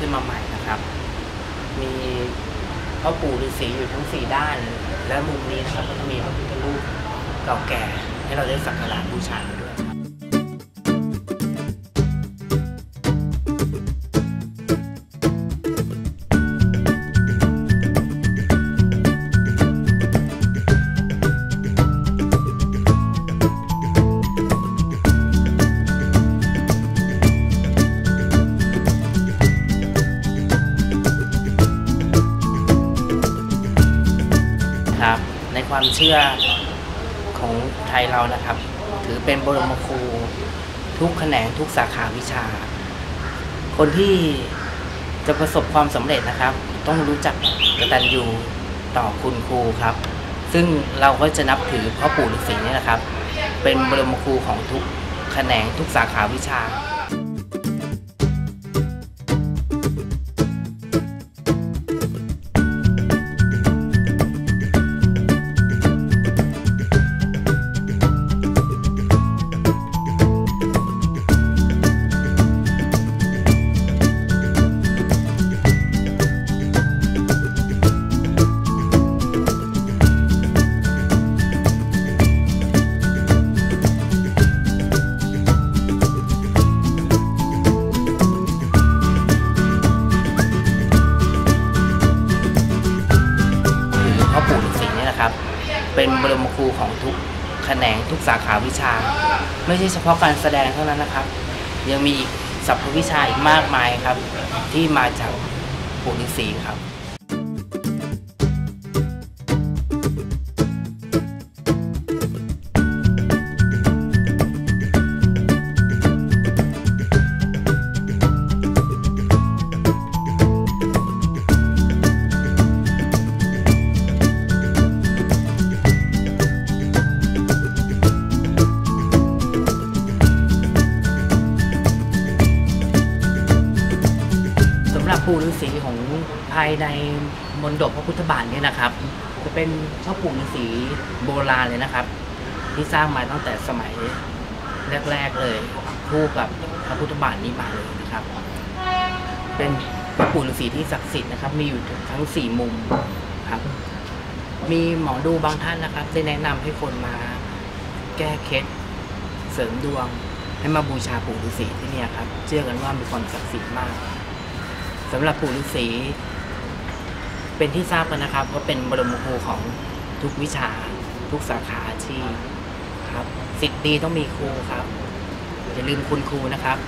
ขึ้นมาใหม่นะครับ มีพ่อปู่ฤาษีอยู่ทั้งสี่ด้าน และมุมนี้นะครับก็จะมีพระพุทธรูปเก่าแก่ให้เราได้สักการะบูชาด้วย ความเชื่อของไทยเรานะครับ ถือเป็นบรมครูทุกแขนงทุกสาขาวิชา คนที่จะประสบความสำเร็จนะครับ ต้องรู้จักกตัญญูต่อคุณครูครับ ซึ่งเราก็จะนับถือพ่อปู่ฤาษีนี่นะครับ เป็นบรมครูของทุกแขนงทุกสาขาวิชา นี่ยนะครับ เป็นบรมครูของทุกแขนงทุกสาขาวิชา ไม่ใช่เฉพาะการแสดงเท่านั้นนะครับ ยังมีอีกสรรพวิชาอีกมากมายครับ ที่มาจากปู่ฤาษีครับ ปู่ฤาษีของภายในมณฑปพระพุทธบาทเนี่ยนะครับ จะเป็นพ่อปู่ฤาษีโบราณเลยนะครับ ที่สร้างมาตั้งแต่สมัยแรกๆเลยคู่กับพระพุทธบาทนี้มาเลยนะครับ เป็นพ่อปู่ฤาษีที่ศักดิ์สิทธิ์นะครับ มีอยู่ทั้งสี่มุมครับมีหมอดูบางท่านนะครับ ได้แนะนำให้คนมาแก้เคล็ดเสริมดวงให้มาบูชาปู่ฤาษีที่นี่ครับ เชื่อกันว่ามีความศักดิ์สิทธิ์มาก สำหรับปู่ฤาษีเป็นที่ทราบกันนะครับว่าเป็นบรมครูของทุกวิชา ทุกสาขาอาชีพครับสิทธิ์ดีต้องมีครูครับอย่าลืมคุณครูนะครับ